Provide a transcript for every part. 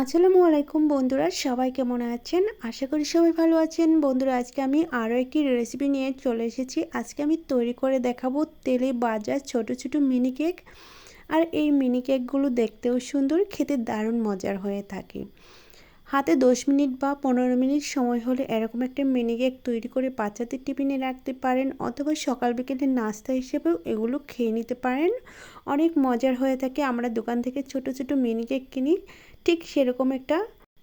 আসসালামু আলাইকুম বন্ধুরা, সবাই কেমন আছেন? আশা করি সবাই ভালো আছেন। বন্ধুরা, আজকে আমি আরও একটি রেসিপি নিয়ে চলে এসেছি। আজকে আমি তৈরি করে দেখাবো তেলে বাজার ছোট ছোট মিনি কেক আর এই মিনি কেকগুলো দেখতেও সুন্দর, খেতে দারুণ মজার হয়ে থাকে। হাতে দশ মিনিট বা পনেরো মিনিট সময় হলে এরকম একটা মিনি কেক তৈরি করে বাচ্চাদের টিফিনে রাখতে পারেন অথবা সকাল বিকেলের নাস্তা হিসেবেও এগুলো খেয়ে নিতে পারেন। অনেক মজার হয়ে থাকে। আমরা দোকান থেকে ছোট ছোট মিনি কেক কিনি। ঠিক সেরকম একটা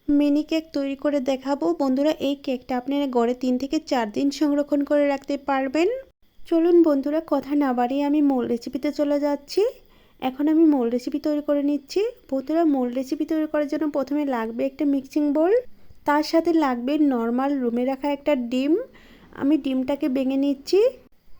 মিনি কেক তৈরি করে দেখাবো। বন্ধুরা, এই কেকটা আপনারা গড়ে তিন থেকে চার দিন সংরক্ষণ করে রাখতে পারবেন। চলুন বন্ধুরা, কথা না বাড়িয়ে আমি মূল রেসিপিতে চলে যাচ্ছি। এখন আমি মূল রেসিপি তৈরি করে নিচ্ছি। বন্ধুরা মূল রেসিপি তৈরি করার জন্য প্রথমে লাগবে একটা মিক্সিং বোল তার সাথে লাগবে নর্মাল রুমে রাখা একটা ডিম। আমি ডিমটাকে ভেঙে নিচ্ছি।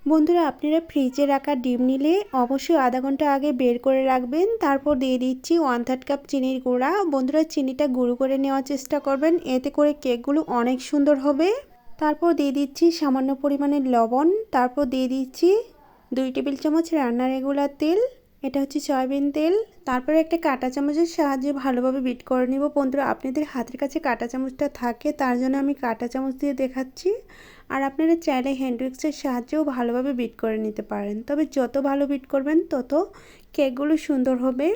বন্ধুরা, আপনারা ফ্রিজে রাখা ডিম নিলে অবশ্যই আধা ঘণ্টা আগে বের করে রাখবেন। তারপর দিয়ে দিচ্ছি ওয়ান থার্ড কাপ চিনির গুঁড়া। বন্ধুরা, চিনিটা গুঁড়ো করে নেওয়ার চেষ্টা করবেন। এতে করে কেকগুলো অনেক সুন্দর হবে। তারপর দিয়ে দিচ্ছি সামান্য পরিমাণে লবণ। তারপর দিয়ে দিচ্ছি দুই টেবিল চামচ রান্নার রেগুলার তেল। এটা হচ্ছে সয়াবিন তেল। তারপরে একটা কাঁটা চামচের সাহায্যে ভালোভাবে বিট করে নিব। বন্ধুরা, আপনাদের হাতের কাছে কাঁটা চামচটা থাকে, তার জন্য আমি কাঁটা চামচ দিয়ে দেখাচ্ছি। আর আপনারা চাইলে হ্যান্ডউইক্সের সাহায্যেও ভালোভাবে বিট করে নিতে পারেন। তবে যত ভালো বিট করবেন, তত কেকগুলো সুন্দর হবে।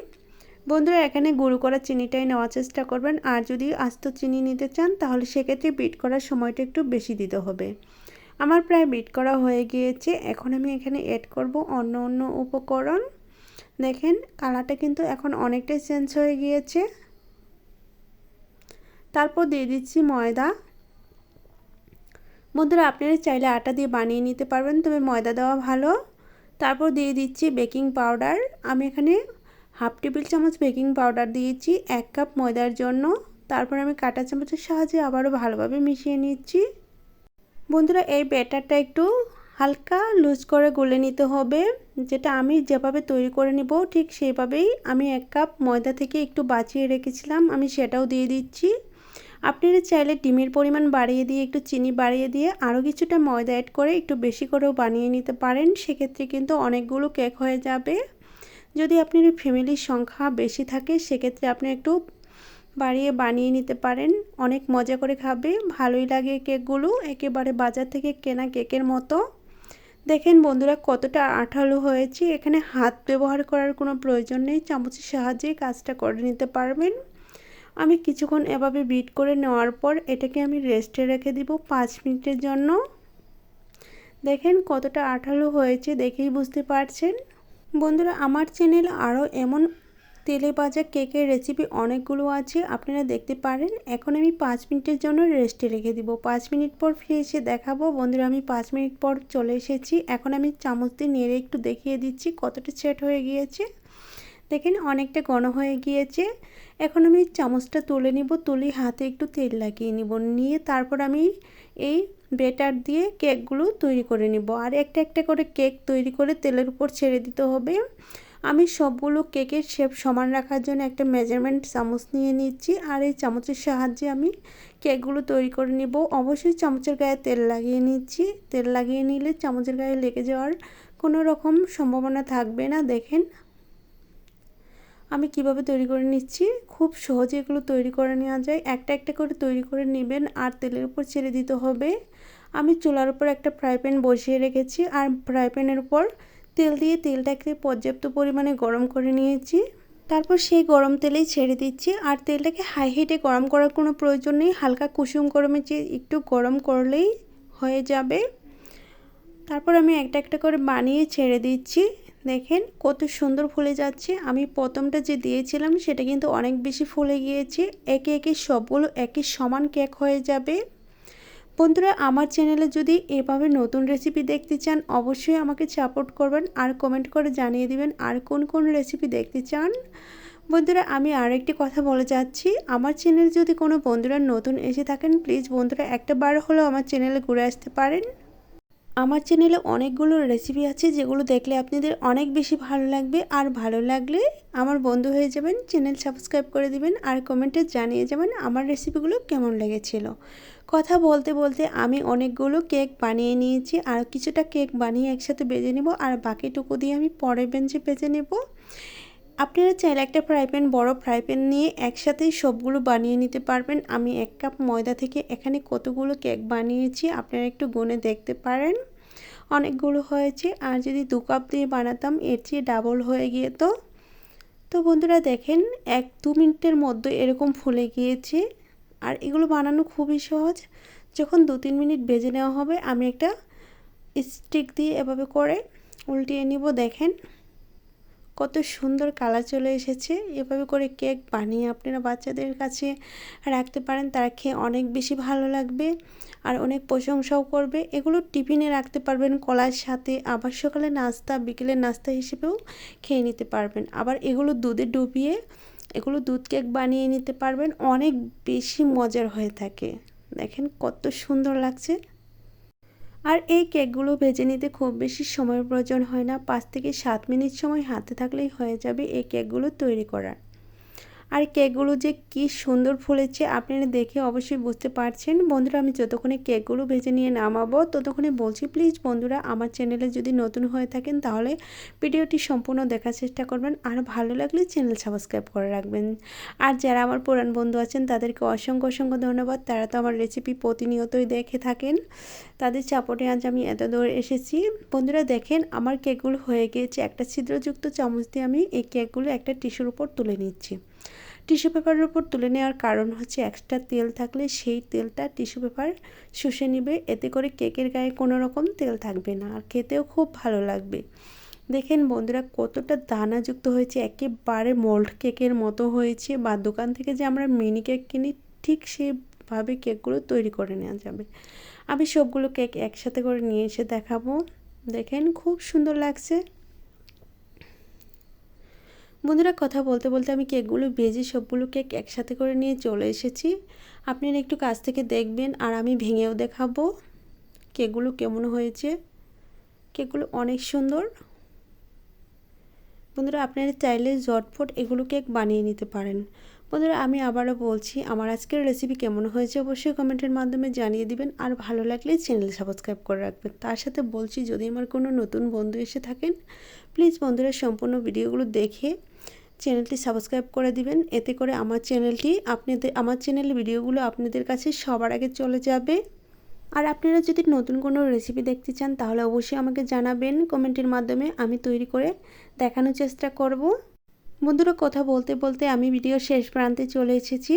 বন্ধুরা, এখানে গুঁড়ো করা চিনিটাই নেওয়ার চেষ্টা করবেন। আর যদি আস্ত চিনি নিতে চান, তাহলে সেক্ষেত্রে বিট করার সময়টা একটু বেশি দিতে হবে। আমার প্রায় বিট করা হয়ে গিয়েছে। এখন আমি এখানে অ্যাড করব অন্য অন্য উপকরণ। দেখেন কালারটা কিন্তু এখন অনেকটাই চেঞ্জ হয়ে গিয়েছে। তারপর দিয়ে দিচ্ছি ময়দা। বন্ধুরা, আপনারা চাইলে আটা দিয়ে বানিয়ে নিতে পারবেন, তবে ময়দা দেওয়া ভালো। তারপর দিয়ে দিচ্ছি বেকিং পাউডার। আমি এখানে হাফ টেবিল চামচ বেকিং পাউডার দিয়েছি, এক কাপ ময়দার জন্য। তারপর আমি কাটা চামচের সাহায্যে আবারও ভালোভাবে মিশিয়ে নিচ্ছি। বন্ধুরা, এই ব্যাটারটা একটু হালকা লুজ করে গলে নিতে হবে। যেটা আমি যেভাবে তৈরি করে নিব, ঠিক সেইভাবেই আমি এক কাপ ময়দা থেকে একটু বাঁচিয়ে রেখেছিলাম, আমি সেটাও দিয়ে দিচ্ছি। আপনারা চাইলে ডিমের পরিমাণ বাড়িয়ে দিয়ে, একটু চিনি বাড়িয়ে দিয়ে, আরও কিছুটা ময়দা অ্যাড করে একটু বেশি করেও বানিয়ে নিতে পারেন, সেক্ষেত্রে কিন্তু অনেকগুলো কেক হয়ে যাবে। যদি আপনার ফ্যামিলির সংখ্যা বেশি থাকে, সেক্ষেত্রে আপনি একটু বাড়িয়ে বানিয়ে নিতে পারেন, অনেক মজা করে খাবে, ভালোই লাগে কেকগুলো একেবারে বাজার থেকে কেনা কেকের মতো। দেখেন বন্ধুরা, কতটা আঠালো হয়েছে। এখানে হাত ব্যবহার করার কোনো প্রয়োজন নেই। চামচের সাহায্যে কাজটা করে নিতে পারবেন। আমি কিছুক্ষণ এভাবে বিট করে নেওয়ার পর এটাকে আমি রেস্টে রেখে দিব পাঁচ মিনিটের জন্য। দেখেন কতটা আঠালো হয়েছে দেখেই বুঝতে পারছেন। বন্ধুরা, আমার চ্যানেল আরও এমন তেলে ভাজা কেকের রেসিপি অনেকগুলো আছে, আপনারা দেখতে পারেন। এখন আমি পাঁচ মিনিটের জন্য রেস্টে রেখে দিব। পাঁচ মিনিট পর ফিরে এসে দেখাবো। বন্ধুরা, আমি পাঁচ মিনিট পর চলে এসেছি। এখন আমি চামচ দিয়ে নেড়ে একটু দেখিয়ে দিচ্ছি কতটা সেট হয়ে গিয়েছে। দেখেন, অনেকটা ঘন হয়ে গিয়েছে। এখন আমি চামচটা তুলে নিব। তুলি হাতে একটু তেল লাগিয়ে নিব। নিয়ে তারপর আমি এই বেটার দিয়ে কেকগুলো তৈরি করে নিব। আর একটা একটা করে কেক তৈরি করে তেলের উপর ছেড়ে দিতে হবে। আমি সবগুলো কেকের শেপ সমান রাখার জন্য একটা মেজারমেন্ট চামচ নিয়ে নিচ্ছি। আর এই চামচের সাহায্যে আমি কেকগুলো তৈরি করে নিব। অবশ্যই চামচের গায়ে তেল লাগিয়ে নিচ্ছি। তেল লাগিয়ে নিলে চামচের গায়ে লেগে যাওয়ার কোনো রকম সম্ভাবনা থাকবে না। দেখেন, আমি কীভাবে তৈরি করে নিচ্ছি। খুব সহজে এগুলো তৈরি করে নেওয়া যায়। একটা একটা করে তৈরি করে নেবেন আর তেলের উপর ছেড়ে দিতে হবে। আমি চুলার উপর একটা ফ্রাই প্যান বসিয়ে রেখেছি। আর ফ্রাই প্যানের উপর তেল দিয়ে তেলটাকে পর্যাপ্ত পরিমাণে গরম করে নিয়েছি। তারপর সেই গরম তেলেই ছেড়ে দিচ্ছি। আর তেলটাকে হাই হিটে গরম করার কোনো প্রয়োজন নেই। হালকা কুসুম গরমে যে একটু গরম করলেই হয়ে যাবে। তারপর আমি একটা একটা করে বানিয়ে ছেড়ে দিচ্ছি। দেখেন কত সুন্দর ফুলে যাচ্ছে। আমি প্রথমটা যে দিয়েছিলাম সেটা কিন্তু অনেক বেশি ফুলে গিয়েছে। একে একে সবগুলো একই সমান কেক হয়ে যাবে। বন্ধুরা, আমার চ্যানেলে যদি এভাবে নতুন রেসিপি দেখতে চান, অবশ্যই আমাকে সাপোর্ট করবেন আর কমেন্ট করে জানিয়ে দিবেন আর কোন কোন রেসিপি দেখতে চান। বন্ধুরা, আমি আরেকটি কথা বলে যাচ্ছি। আমার চ্যানেল যদি কোনো বন্ধুরা নতুন এসে থাকেন প্লিজ বন্ধুরা একটা বার হলেও আমার চ্যানেলে ঘুরে আসতে পারেন। আমার চ্যানেলে অনেকগুলো রেসিপি আছে যেগুলো দেখলে আপনাদের অনেক বেশি ভালো লাগবে। আর ভালো লাগলে আমার বন্ধু হয়ে যাবেন চ্যানেল সাবস্ক্রাইব করে দিবেন আর কমেন্টে জানিয়ে যাবেন আমার রেসিপিগুলো কেমন লেগেছিল। কথা বলতে বলতে আমি অনেকগুলো কেক বানিয়ে নিয়েছি আর কিছুটা কেক বানিয়ে একসাথে বেজে নেব আর বাকিটুকু দিয়ে আমি পরের বেঞ্চে বেজে নেব। আপনারা চাইলে একটা ফ্রাই প্যান, বড়ো ফ্রাই প্যান নিয়ে একসাথেই সবগুলো বানিয়ে নিতে পারবেন। আমি এক কাপ ময়দা থেকে এখানে কতগুলো কেক বানিয়েছি আপনারা একটু গুনে দেখতে পারেন। অনেকগুলো হয়েছে। আর যদি দু কাপ দিয়ে বানাতাম, এর চেয়ে ডাবল হয়ে গিয়ে তো তো বন্ধুরা দেখেন, এক দু মিনিটের মধ্যে এরকম ফুলে গিয়েছে। আর এগুলো বানানো খুবই সহজ। যখন দু তিন মিনিট ভেজে নেওয়া হবে, আমি একটা স্টিক দিয়ে এভাবে করে উল্টিয়ে নিব। দেখেন কত সুন্দর কালার চলে এসেছে। এভাবে করে কেক বানিয়ে আপনারা বাচ্চাদের কাছে রাখতে পারেন, তারা খেয়ে অনেক বেশি ভালো লাগবে আর অনেক প্রশংসাও করবে। এগুলো টিফিনে রাখতে পারবেন, কলার সাথে আবার সকালে নাস্তা বিকেলের নাস্তা হিসেবেও খেয়ে নিতে পারবেন। আবার এগুলো দুধে ডুবিয়ে, এগুলো দুধ কেক বানিয়ে নিতে পারবেন, অনেক বেশি মজার হয়ে থাকে। দেখেন কত সুন্দর লাগছে। আর এই কেকগুলো ভেজে নিতে খুব বেশি সময়ের প্রয়োজন হয় না। পাঁচ থেকে সাত মিনিট সময় হাতে থাকলেই হয়ে যাবে এই কেকগুলো তৈরি করার। আর কেকগুলো যে কি সুন্দর ফুলেছে আপনারা দেখে অবশ্যই বুঝতে পারছেন। বন্ধুরা, আমি যতক্ষণে কেকগুলো ভেজে নিয়ে নামাবো, ততক্ষণে বলছি, প্লিজ বন্ধুরা, আমার চ্যানেলে যদি নতুন হয়ে থাকেন, তাহলে ভিডিওটি সম্পূর্ণ দেখার চেষ্টা করবেন। আর ভালো লাগলে চ্যানেল সাবস্ক্রাইব করে রাখবেন। আর যারা আমার পুরান বন্ধু আছেন, তাদেরকে অসংখ্য অসংখ্য ধন্যবাদ। তারা তো আমার রেসিপি প্রতিনিয়তই দেখে থাকেন। তাদের চাপটে আজ আমি এত দূর এসেছি। বন্ধুরা, দেখেন আমার কেকগুলো হয়ে গিয়েছে। একটা ছিদ্রযুক্ত চামচ দিয়ে আমি এই কেকগুলো একটা টিস্যুর উপর তুলে নিচ্ছি। টিস্যু পেপারের উপর তুলে নেওয়ার কারণ হচ্ছে এক্সট্রা তেল থাকলে সেই তেলটা টিস্যু পেপার শুষে নেবে। এতে করে কেকের গায়ে কোনো রকম তেল থাকবে না আর খেতেও খুব ভালো লাগবে। দেখেন বন্ধুরা, কতটা দানাযুক্ত হয়েছে, একেবারে মোল্ড কেকের মতো হয়েছে। বা দোকান থেকে যে আমরা মিনি কেক কিনি, ঠিক সেভাবে কেকগুলো তৈরি করে নেওয়া যাবে। আমি সবগুলো কেক একসাথে করে নিয়ে এসে দেখাবো। দেখেন খুব সুন্দর লাগছে। বন্ধুরা কথা বলতে বলতে আমি কেকগুলো ভেজে সবগুলো কেক একসাথে করে নিয়ে চলে এসেছি। আপনারা একটু কাছ থেকে দেখবেন আর আমি ভেঙেও দেখাবো কেকগুলো কেমন হয়েছে। কেকগুলো অনেক সুন্দর। বন্ধুরা আপনারা চাইলে জটফট এগুলো কেক বানিয়ে নিতে পারেন। বন্ধুরা আমি আবারও বলছি, আমার আজকের রেসিপি কেমন হয়েছে অবশ্যই কমেন্টের মাধ্যমে জানিয়ে দিবেন। আর ভালো লাগলে চ্যানেল সাবস্ক্রাইব করে রাখবেন। তার সাথে বলছি, যদি আমার কোনো নতুন বন্ধু এসে থাকেন প্লিজ বন্ধুরা সম্পূর্ণ ভিডিওগুলো দেখে চ্যানেলটি সাবস্ক্রাইব করে দিবেন। এতে করে আমার চ্যানেলটি আপনাদের, আমার চ্যানেলের ভিডিওগুলো আপনাদের কাছে সবার আগে চলে যাবে। আর আপনারা যদি নতুন কোনো রেসিপি দেখতে চান, তাহলে অবশ্যই আমাকে জানাবেন কমেন্টের মাধ্যমে। আমি তৈরি করে দেখানোর চেষ্টা করব। বন্ধুরা, কথা বলতে বলতে আমি ভিডিও শেষ প্রান্তে চলে এসেছি।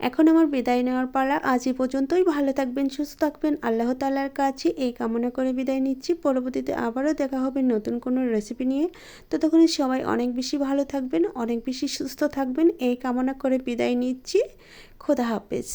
এখন আমার বিদায় নেওয়ার পালা আজ এ পর্যন্তই। ভালো থাকবেন, সুস্থ থাকবেন। আল্লাহ তালার কাছে এই কামনা করে বিদায় নিচ্ছি। পরবর্তীতে আবারও দেখা হবে নতুন কোনো রেসিপি নিয়ে। ততক্ষণ সবাই অনেক বেশি ভালো থাকবেন, অনেক বেশি সুস্থ থাকবেন। এই কামনা করে বিদায় নিচ্ছি। খোদা হাফেজ।